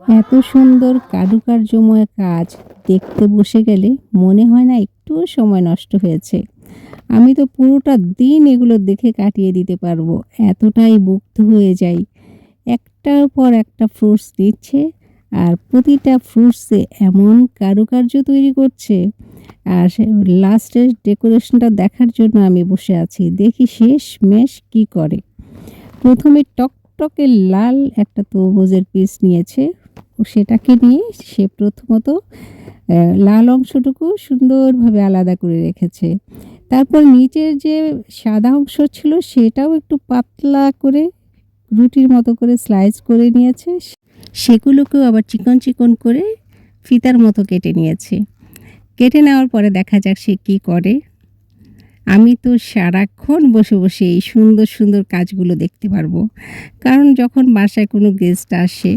এত সুন্দর কারুকার্যময় কাজ দেখতে বসে গেলে মনে হয় না একটুও সময় নষ্ট হয়েছে। আমি তো পুরোটা দিন এগুলো দেখে কাটিয়ে দিতে পারব, এতটাই মুগ্ধ হয়ে যাই। একটার পর একটা ফ্রুটস দিচ্ছে আর প্রতিটা ফ্রুটসে এমন কারুকার্য তৈরি করছে। আর লাস্টের ডেকোরেশনটা দেখার জন্য আমি বসে আছি, দেখি শেষ মেশ কি করে। প্রথমে টকটকে লাল একটা তরমুজের পিস নিয়েছে সেটাকে নিয়ে সে প্রথমত লাল অংশটুকু সুন্দরভাবে আলাদা করে রেখেছে। তারপর নিচের যে সাদা অংশ ছিল সেটাও একটু পাতলা করে রুটির মতো করে স্লাইস করে নিয়েছে। সেগুলোকেও আবার চিকন চিকন করে ফিতার মতো কেটে নিয়েছে। কেটে নেওয়ার পরে দেখা যাক সে কী করে। আমি তো সারাক্ষণ বসে বসে এই সুন্দর সুন্দর কাজগুলো দেখতে পারব। কারণ যখন বাসায় কোনো গেস্ট আসে,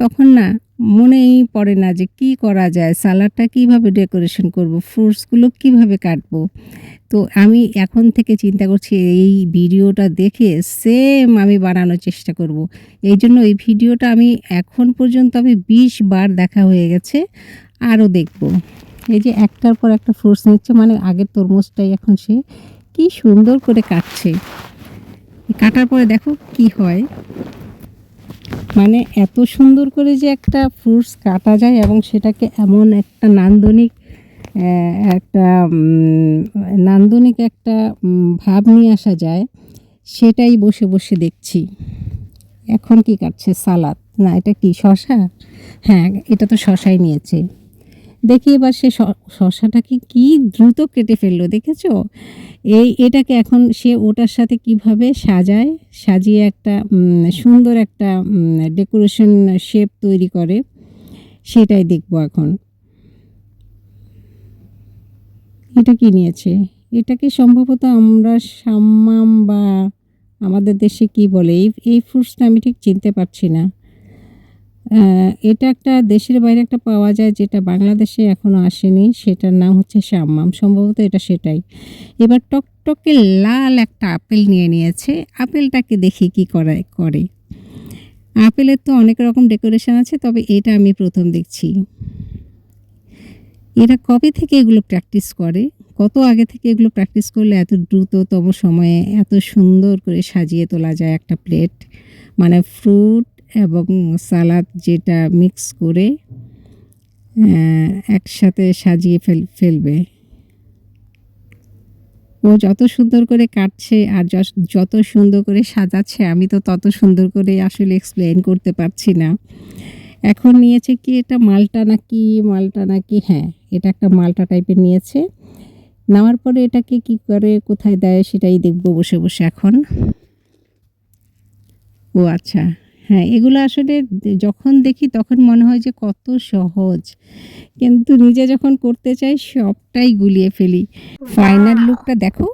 তখন না মনেই পড়ে না যে কি করা যায়, সালাডটা কীভাবে ডেকোরেশন করব ফ্রুটসগুলো কীভাবে কাটবো। তো আমি এখন থেকে চিন্তা করছি, এই ভিডিওটা দেখে সেম আমি বানানোর চেষ্টা করব। এই জন্য এই ভিডিওটা আমি এখন পর্যন্ত আমি বিশ বার দেখা হয়ে গেছে, আরও দেখব। এই যে একটার পর একটা ফ্রুটস নিচ্ছে মানে আগের তরমুজটাই এখন সে কি সুন্দর করে কাটছে। কাটার পরে দেখো কি হয়। মানে এত সুন্দর করে যে একটা ফ্রুটস কাটা যায় এবং সেটাকে এমন একটা নান্দনিক একটা নান্দনিক একটা ভাব নিয়ে আসা যায়, সেটাই বসে বসে দেখছি। এখন কি কাটছে? সালাদ। না, এটা কি শশা? হ্যাঁ এটা তো শশাই নিয়েছে। দেখি এবার সে শশাটাকে কি দ্রুত কেটে ফেলল, দেখেছ? এই, এটাকে এখন সে ওটার সাথে কীভাবে সাজায়? সাজিয়ে একটা সুন্দর একটা ডেকোরেশন শেপ তৈরি করে। সেটাই দেখব এখন। এটা কি নিয়েছে? এটাকে সম্ভবত আমরা সাম্মাম বা আমাদের দেশে কি বলে? এই এই ফ্রুটসটা আমি ঠিক চিনতে পারছি না। এটা একটা দেশের বাইরে একটা পাওয়া যায় যেটা বাংলাদেশে এখনও আসেনি। সেটার নাম হচ্ছে সাম্মাম। সম্ভবত এটা সেটাই। এবার টকটকে লাল একটা আপেল নিয়ে নিয়েছে। আপেলটাকে দেখি কি করে করে। আপেলের তো অনেক রকম ডেকোরেশন আছে, তবে এটা আমি প্রথম দেখছি। এরা কবে থেকে এগুলো প্র্যাকটিস করে? কত আগে থেকে এগুলো প্র্যাকটিস করলে এত দ্রুততম সময়ে এত সুন্দর করে সাজিয়ে তোলা যায় একটা প্লেট? মানে ফ্রুট এবং সালাদ যেটা মিক্স করে একসাথে সাজিয়ে ফেল, ফেলবে। ও যত সুন্দর করে কাটছে আর যত সুন্দর করে সাজাচ্ছে, আমি তো তত সুন্দর করে আসলে এক্সপ্লেন করতে পারছি না। এখন নিয়েছে কি এটা মালটা নাকি মালটা নাকি হ্যাঁ এটা একটা মালটা টাইপের নিয়েছে। নেওয়ার পরে এটাকে কি করে, কোথায় দেয় সেটাই দেখব বসে বসে এখন। ও আচ্ছা। হ্যাঁ এগুলো আসলে যখন দেখি তখন মনে হয় যে কত সহজ। কিন্তু নিজে যখন করতে চাই সবটাই গুলিয়ে ফেলি। ফাইনাল লুকটা দেখো।